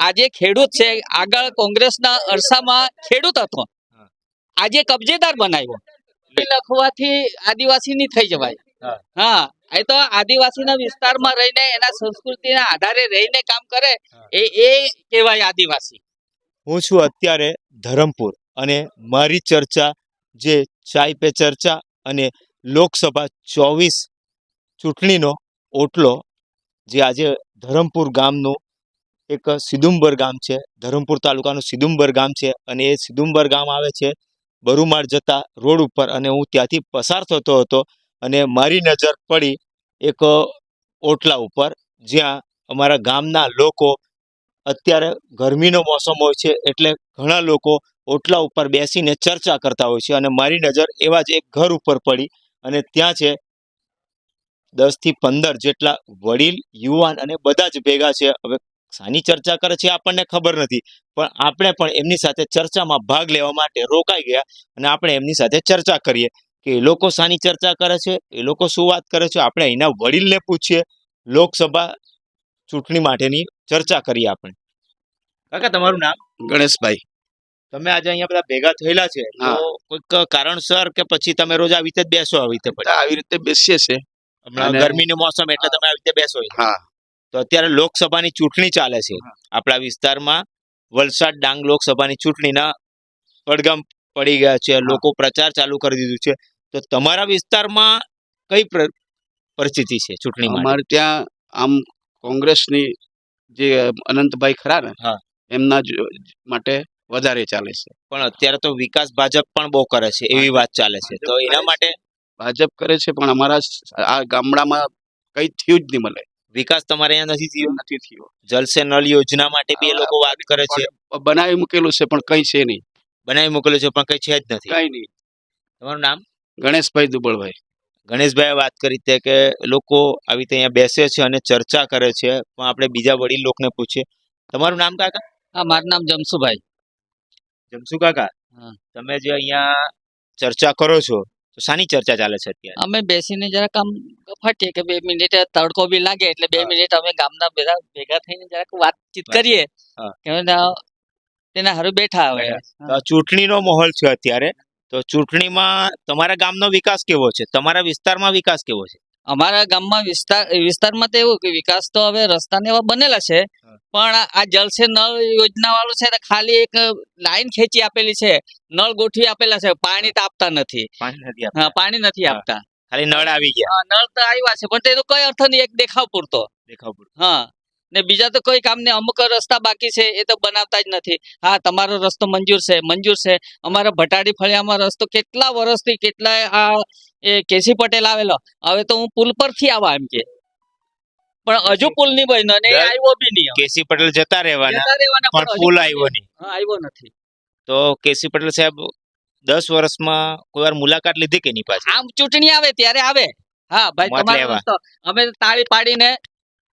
આજે ખેડૂત છે. આગળ કોંગ્રેસના અરસામાં ખેડૂત હતો. હા. આજે કબજેદાર બનાવ્યો. એ આદિવાસી ની થઈ જવાય. હા. હા એ તો આદિવાસીના વિસ્તારમાં રહીને એના સંસ્કૃતિના આધારે રહીને કામ કરે એ એ કહેવાય આદિવાસી. હું છું અત્યારે ધરમપુર અને મારી ચર્ચા જે ચાય પે ચર્ચા અને લોકસભા ચોવીસ ચૂંટણીનો ઓટલો, જે આજે ધરમપુર ગામનું એક સિદુંબર ગામ છે. ધરમપુર તાલુકાનું સિદુંબર ગામ છે અને એ સિદુંબર ગામ આવે છે બરુમાળ જતા રોડ ઉપર અને હું ત્યાંથી પસાર થતો હતો અને મારી નજર પડી એક ઓટલા ઉપર, જ્યાં અમારા ગામના લોકો અત્યારે ગરમીનો મોસમ હોય છે એટલે ઘણા લોકો ઓટલા ઉપર બેસીને ચર્ચા કરતા હોય છે અને મારી નજર એવા જ એક ઘર ઉપર પડી અને ત્યાં છે દસથી પંદર જેટલા વડીલ, યુવાન અને બધા જ ભેગા છે. હવે શાની ચર્ચા કરે છે આપણને ખબર નથી, પણ આપણે પણ એમની સાથે ચર્ચામાં ભાગ લેવા માટે રોકાઈ ગયા અને આપણે એમની સાથે ચર્ચા કરીએ કે એ લોકો શાની ચર્ચા કરે છે, એ લોકો શું વાત કરે છે, આપણે અહીંના વડીલને પૂછીએ, લોકસભા ચૂંટણી માટેની ચર્ચા કરીએ આપણે. કાકા, તમારું નામ? ગણેશભાઈ. તમે આજે અહીંયા બધા ભેગા થયેલા છે તો કોઈક કારણસર કે પછી તમે રોજ આવી રીતે બેસો આવી રીતે પછી? આવી રીતે બેસીએ છે હમણાં ગરમીની મોસમ એટલે તમે આવી રીતે બેસો હા. તો અત્યારે લોકસભાની ચૂંટણી ચાલે છે. આપણા વિસ્તારમાં વલસાડ ડાંગ લોકસભાની ચૂંટણીના પડગામ પડી ગયા છે. લોકો પ્રચાર ચાલુ કરી દીધું છે. તો તમારા વિસ્તારમાં કઈ પરિસ્થિતિ છે ચૂંટણી અમારે ત્યાં આમ કોંગ્રેસની જે અનંતભાઈ ખરા ને હા. એમના માટે વધારે ચાલે છે. પણ અત્યારે તો વિકાસ ભાજપ પણ બહુ કરે છે એવી વાત ચાલે છે. તો એના માટે ભાજપ કરે છે પણ અમારા આ ગામડામાં કઈ થયું જ નહીં મળે વિકાસ તમારે અહીંયા નથી થયો? નથી થયો. જલસે નળ નલ યોજના માટે બી એ લોકો વાત કરે છે. બનાવી મૂકેલું છે પણ કઈ છે નહીં. બનાવી મૂકેલું છે પણ કઈ છે જ નથી. કઈ નહીં. તમારું નામ? ગણેશભાઈ દુબળભાઈ. ગણેશભાઈએ વાત કરી તે કે લોકો આવી રીતે અહીંયા બેસે છે અને ચર્ચા કરે છે પણ આપણે બીજા વડીલ લોકોને પૂછીએ. તમારું નામ કાકા? હા મારું નામ જમસુભાઈ. જમસુ કાકા? તમે જે અહીંયા ચર્ચા કરો છો તો શાની ચર્ચા ચાલે છે અત્યારે? અમે બેસીને જરાક આમ ફાટીએ કે બે મિનિટ તડકો બી લાગે એટલે બે મિનિટ અમે ગામના બધા ભેગા થઈને જરાક વાતચીત કરીએ. તેના હારું બેઠા હવે ચૂંટણીનો માહોલ છે અત્યારે. તો ચૂંટણીમાં તમારા ગામનો વિકાસ કેવો છે? તમારા વિસ્તારમાં વિકાસ કેવો છે? અમારા ગામમાં વિસ્તાર વિસ્તારમાં તો એવું કે વિકાસ તો હવે રસ્તાને એવા બનેલા છે. પણ આ જલસે નળ યોજના વાળું છે ખાલી એક લાઈન ખેંચી આપેલી છે. નળ ગોઠવી આપેલા છે પાણી તો આપતા નથી. પાણી નથી આપતા. હા પાણી નથી આપતા. ખાલી નળ આવી ગયા. હા, નળ તો આવ્યા છે પણ તેનો કઈ અર્થ નહીં એક દેખાવ પૂરતો. દેખાવ પૂરતો. હા. ને બીજા તો કોઈ કામ ને અમુક રસ્તા બાકી છે એ તો બનાવતા જ નથી. હા તમારો રસ્તો મંજૂર છે મંજૂર છે. અમારા ભટાડી ફળિયામાં રસ્તો કેટલા વર્ષથી કેટલા આ એ કેસી પટેલ આવેલો. હવે તો હું પુલ પરથી આવા એમ કે. પણ હજુ પુલ નહીં બન્યો ને આવ્યો બી નહીં. કેસી પટેલ જતા રહેવાના જતા રહેવાના પણ પુલ આવ્યો નહીં. આવ્યો નથી. તો કેસી પટેલ સાહેબ દસ વર્ષમાં કોઈ વાર મુલાકાત લીધી કે નહીં પાછી? આમ ચૂંટણી આવે ત્યારે આવે. હા ભાઈ તમારો અમે તાળી પાડીને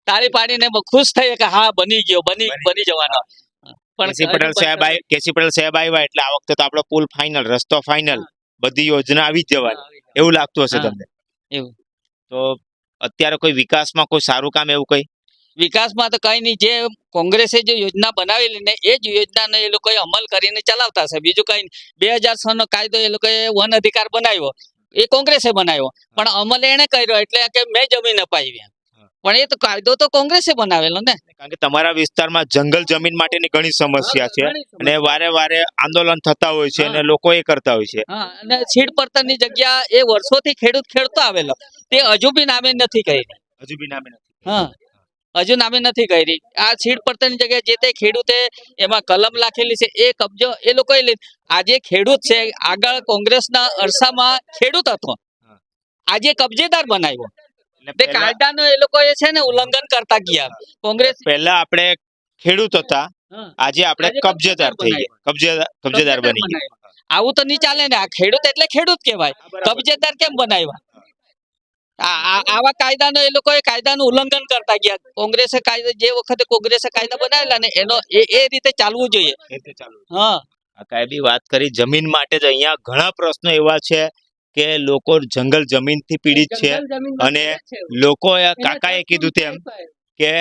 તાળી પાડીને ખુશ થઈએ કે હા બની ગયો બની બની જવાનો. પણ કેસી પટેલ સાહેબ કેસી પટેલ સાહેબ આવ્યા એટલે આ વખતે તો આપણો પુલ ફાઇનલ રસ્તો ફાઇનલ બધી યોજના આવી જ જવાની. એવું લાગતું હશે તમને? એવું. તો અત્યારે કોઈ વિકાસમાં કોઈ સારું કામ એવું કઈ? વિકાસમાં તો કઈ નહીં. જે કોંગ્રેસે જે યોજના બનાવેલી ને એ જ યોજનાનો એ લોકોએ અમલ કરીને ચલાવતા છે બીજું કઈ બે હજાર છ નો કાયદો એ લોકોએ વન અધિકાર બનાવ્યો. એ કોંગ્રેસે બનાવ્યો. પણ અમલ એને કર્યો. એટલે કે મેં જમીન અપાવી. પણ એ તો કાયદો તો કોંગ્રેસે બનાવેલો ને. કારણ કે તમારા વિસ્તારમાં જંગલ જમીન માટેની ઘણી સમસ્યા છે અને વારે વારે આંદોલન થતા હોય છે. અને લોકો એ કરતા હોય છે. અને છીડ પડતરની જગ્યા એ વર્ષોથી ખેડૂત ખેડતો આવેલો. તે હજુ બી નામે નથી કરી હજુ બી નામે નથી. હા હજુ નામે નથી કરી આ સીડ પડતરની જગ્યાએ જે તે ખેડૂતે એમાં કલમ લખેલી છે એ કબજો એ લોકોએ લીધ. આજે ખેડૂત છે આગળ કોંગ્રેસના અરસામાં ખેડૂત હતો. આજે કબજેદાર બનાવ્યો. તે કાયદાનો એ લોકો છે ને ઉલ્લંઘન કરતા ગયા. કોંગ્રેસ પહેલા આપણે ખેડૂત હતા. આજે આપણે કબજેદાર થઈ ગયા. કબજેદાર કબજેદાર બની ગયા. આવું તો નહીં ચાલે ને. આ ખેડૂત એટલે ખેડૂત કહેવાય. કબજેદાર કેમ બનાવ્યા? આવા કાયદાનો એ લોકોએ કાયદાનું ઉલ્લંઘન કરતા ગયા. કોંગ્રેસે કાયદા જે વખતે કોંગ્રેસે કાયદા બનાવેલા ને એનો એ એ રીતે ચાલવું જોઈએ. એ હા. કાંઈ બી વાત કરી જમીન માટે જ. અહીંયા ઘણા પ્રશ્નો એવા છે. કે લોકો જંગલ જમીનથી પીડિત છે અને લોકોએ કાકાએ કીધું તેમ કે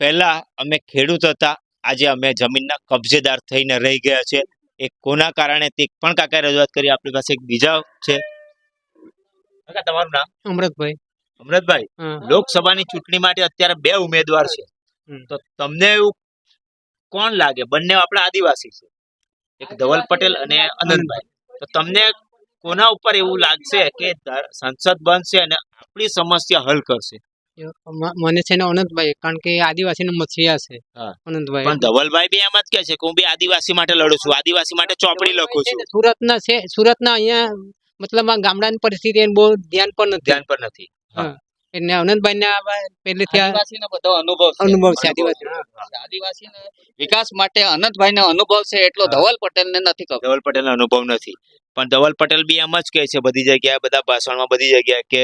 પહેલા અમે ખેડૂત હતા આજે અમે જમીનના કબજેદાર થઈને રહી ગયા છે. એ કોના કારણે તે પણ કાકાએ રજૂઆત કરી આપણી પાસે એક બીજા છે. કાકા તમારું નામ? અમૃતભાઈ. અમૃતભાઈ લોકસભાની ચૂંટણી માટે અત્યારે બે ઉમેદવાર છે. તો તમને એવું કોણ લાગે? બંને આપણા આદિવાસી છે. એક ધવલ પટેલ અને અનંતભાઈ. તો તમને કોના ઉપર એવું લાગશે કે સંસદ બનશે અને આપણી સમસ્યા હલ કરશે? મને છે ને અનંતભાઈ કારણ કે આદિવાસી મસીહા છે અનંતભાઈ. પણ ધવલભાઈ બી એમ જ કે છે કે હું બી આદિવાસી માટે લડું છું આદિવાસી માટે ચોપડી લખું છું સુરત ના છે. સુરતના અહીંયા મતલબ આ ગામડાની પરિસ્થિતિ બહુ ધ્યાન પર નથી. ધ્યાન પર નથી. એટલે અનંતભાઈ ને પહેલેથી આ આદિવાસીનો બધો અનુભવ છે. અનુભવ છે આદિવાસી આદિવાસીના વિકાસ માટે અનંતભાઈને અનુભવ છે એટલો ધવલ પટેલને નથી ખબર. ધવલ પટેલ અનુભવ નથી. પણ ધવલ પટેલ બી એમ જ કહે છે બધી જગ્યાએ બધા ભાષણમાં બધી જગ્યાએ કે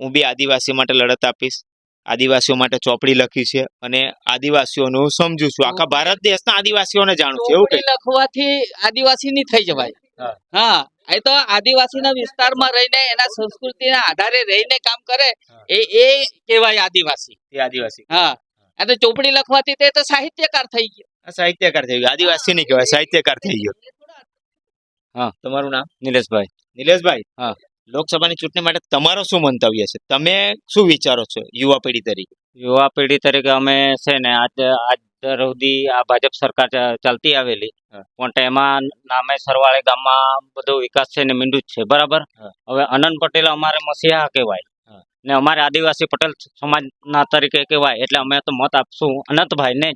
હું બી આદિવાસી માટે લડત આપીશ. આદિવાસીઓ માટે ચોપડી લખી છે અને આદિવાસીઓનું સમજુ છું. આખા ભારત દેશના આદિવાસીઓને જાણું છું એવું લખવાથી આદિવાસી નહીં થઈ જવાય. હા. એ તો આદિવાસીના વિસ્તારમાં રહીને એના સંસ્કૃતિના આધારે રહીને કામ કરે એ એ કહેવાય આદિવાસી. એ આદિવાસી. હા. આ તો ચોપડી લખવાથી તે તો સાહિત્યકાર થઈ ગયો. સાહિત્યકાર થઈ ગયો. આદિવાસી નહીં કહેવાય સાહિત્યકાર થઈ ગયો. હા. તમારું નામ? નિલેશભાઈ. નિલેશભાઈ? હા. લોકસભાની ચૂંટણી માટે તમારો શું મંતવ્ય છે? તમે શું વિચારો છો યુવા પેઢી તરીકે? યુવા પેઢી તરીકે અમે છે ને આજ આજ સુધી આ ભાજપ સરકાર ચાલતી આવેલી. પણ એમાં નામે સરવાળે ગામમાં બધો વિકાસ છે ને મીંડું જ છે. બરાબર? હવે અનંત પટેલ અમારે મસીહા કહેવાય. ને અમારે આદિવાસી પટેલ સમાજના તરીકે કહેવાય. એટલે અમે તો મત આપશું. અનંતભાઈ ને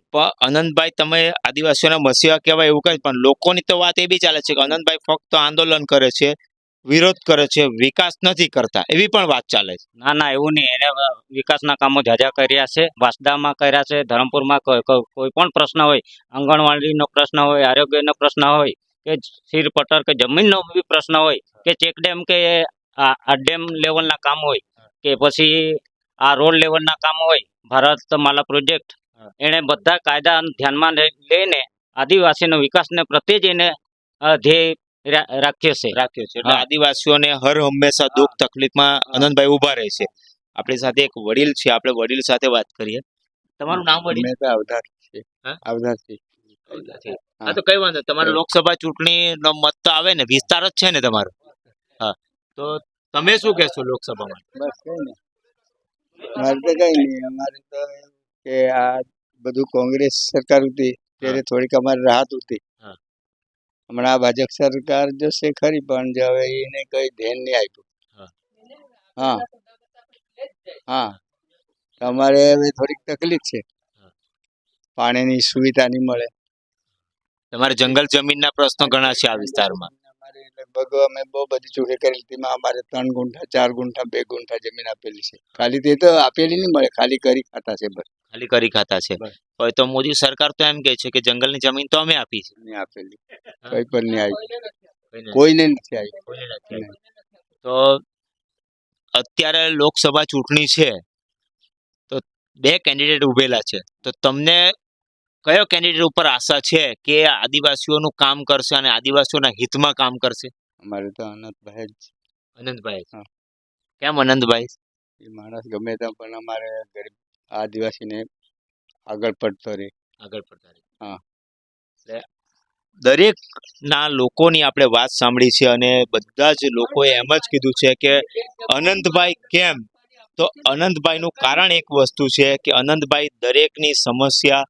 અનંતભાઈ તમે આદિવાસીઓના મસીહા કહેવાય એવું કઈ પણ લોકોની તો વાત એ બી ચાલે છે કે અનંતભાઈ ફક્ત આંદોલન કરે છે. વિરોધ કરે છે, વિકાસ નથી કરતા, એવી પણ વાત ચાલે છે ના ના, એવું નહીં એને વિકાસના કામો જાજા કર્યા છે, વાસદામાં કર્યા છે, ધરમપુરમાં કોઈ પણ પ્રશ્ન હોય, આંગણવાડીનો પ્રશ્ન હોય, આરોગ્યનો પ્રશ્ન હોય, કે સિર પટર કે જમીનનો બી પ્રશ્ન હોય, કે ચેક ડેમ કે આ ડેમ લેવલના કામ હોય, કે પછી આ રોડ લેવલના કામ હોય, ભારત માલા પ્રોજેક્ટ. એણે બધા કાયદા ધ્યાનમાં લઈને આદિવાસીનો વિકાસને પ્રત્યે જ એને ધ્યેય રાખ્યો છે. રાખ્યો છે. એટલે આદિવાસીઓને હર હંમેશા દુઃખ તકલીફમાં અનંતભાઈ ઊભા રહે છે. આપણી સાથે એક વડીલ છે. આપણે વડીલ સાથે વાત કરીએ. તમારું નામ વડીલ? અમે તો અવધાર છે. હા? અવધાર છે. હા. તો કઈ વાંધો નહીં. તમારે લોકસભા ચૂંટણી નો મત તો આવે ને. વિસ્તાર જ છે ને તમારો. હા. તો તમે શું કહેશો લોકસભામાં? બસ કઈ નહીં મારે તો કઈ નહીં અમારે તો એવું કે આ બધું કોંગ્રેસ સરકાર હતી ત્યારે થોડીક અમારે રાહત હતી. હમણાં આ ભાજપ સરકાર જશે ખરી પણ જે હવે એને કઈ ધ્યાન નહીં આપ્યું. હા. હા. તમારે અમારે હવે થોડીક તકલીફ છે. પાણીની સુવિધા નહીં મળે. તમારે જંગલ જમીનના પ્રશ્નો ઘણા છે આ વિસ્તારમાં. અમારે લગભગ અમે બહુ બધી ચૂકી કરેલી હતી અમારે ત્રણ ગુંઠા ચાર ગુંઠા બે ગુંઠા જમીન આપેલી છે. ખાલી તે તો આપેલી નહીં મળે ખાલી કરી ખાતા છે બસ. ખાલી કરી ખાતા છે. હવે તો મોદી સરકાર તો એમ કહે છે કે જંગલની જમીન તો અમે આપી છે. આપેલી. કઈ પણ નહીં આવી. કોઈને નથી આવી. તો અત્યારે લોકસભા ચૂંટણી છે તો બે કેન્ડિડેટ ઉભેલા છે. તો તમને કયો કેન્ડિડેટ ઉપર આશા છે કે આદિવાસીઓનું કામ કરશે અને આદિવાસીઓના હિતમાં કામ કરશે? અમારે તો અનંતભાઈ જ અનંતભાઈ? હા. કેમ અનંતભાઈ? એ માણસ ગમે ત્યાં પણ અમારે ગરીબ આદિવાસીને આગળ પડતો રહે આગળ પડતા રહે. હા. એટલે દરેક ના લોકોની આપણે વાત સાંભળી છે અને બધા જ લોકોએ એમ જ કીધું છે કે અનંતભાઈ કેમ તો અનંતભાઈનું કારણ એક વસ્તુ છે કે અનંતભાઈ દરેકની સમસ્યા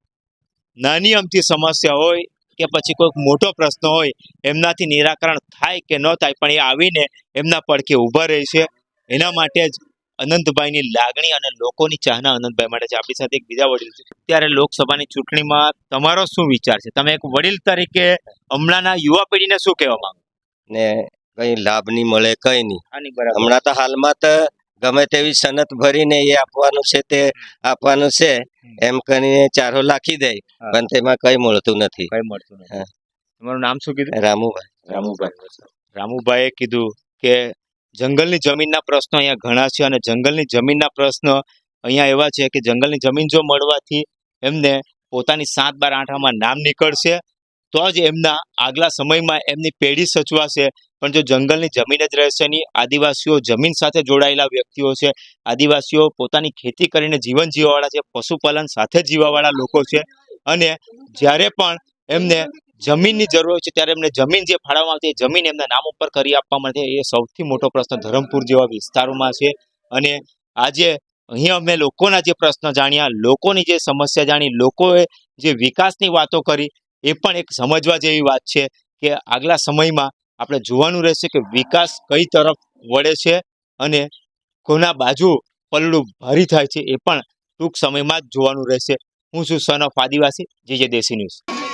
નાની અમથી સમસ્યા હોય કે પછી કોઈક મોટો પ્રશ્ન હોય એમનાથી નિરાકરણ થાય કે ન થાય પણ એ આવીને એમના પડખે ઊભા રહે છે એના માટે જ અનંતભાઈની લાગણી અને લોકોની ચાહના અનંતભાઈ માટે છે. આપણી સાથે એક બીજા વડીલ છે. ત્યારે લોકસભાની ચૂંટણીમાં તમારો શું વિચાર છે? તમે એક વડીલ તરીકે હમણાંના યુવા પેઢીને શું કહેવા માંગો? ને કઈ લાભ નહીં મળે કઈ નહીં. હમણાં તો હાલમાં તો ગમે તેવી સનત ભરીને એ આપવાનું છે તે આપવાનું છે. એમ કરીને ચારો લાખી દે. પણ તેમાં કઈ મળતું નથી. કઈ મળતું નથી. તમારું નામ શું કીધું? રામુભાઈ. રામુભાઈ. રામુભાઈએ કીધું કે જંગલની જમીનના પ્રશ્નો અહીંયા ઘણા છે અને જંગલની જમીનના પ્રશ્નો અહીંયા એવા છે કે જંગલની જમીન જો મળવાથી એમને પોતાની સાત બાર આઠામાં નામ નીકળશે, તો જ એમના આગલા સમયમાં એમની પેઢી સચવાશે. પણ જો જંગલની જમીન જ રહેશે નહીં, આદિવાસીઓ જમીન સાથે જોડાયેલા વ્યક્તિઓ છે, આદિવાસીઓ પોતાની ખેતી કરીને જીવન જીવવાવાળા છે, પશુપાલન સાથે જીવવાવાળા લોકો છે. અને જ્યારે પણ એમને જમીનની જરૂર છે, ત્યારે એમને જમીન જે ફાળવવામાં આવતી જમીન એમના નામ ઉપર કરી આપવામાં આવે એ સૌથી મોટો પ્રશ્ન ધરમપુર જેવા વિસ્તારોમાં છે. અને આજે અહીંયા અમે લોકોના જે પ્રશ્ન જાણ્યા, લોકોની જે સમસ્યા જાણી, લોકોએ જે વિકાસની વાતો કરી, એ પણ એક સમજવા જેવી વાત છે કે આગલા સમયમાં આપણે જોવાનું રહેશે કે વિકાસ કઈ તરફ વળે છે અને કોના બાજુ પલડું ભારી થાય છે, એ પણ ટૂંક સમયમાં જ જોવાનું રહેશે. હું છું સન ઓફ આદિવાસી જે દેશી ન્યૂઝ.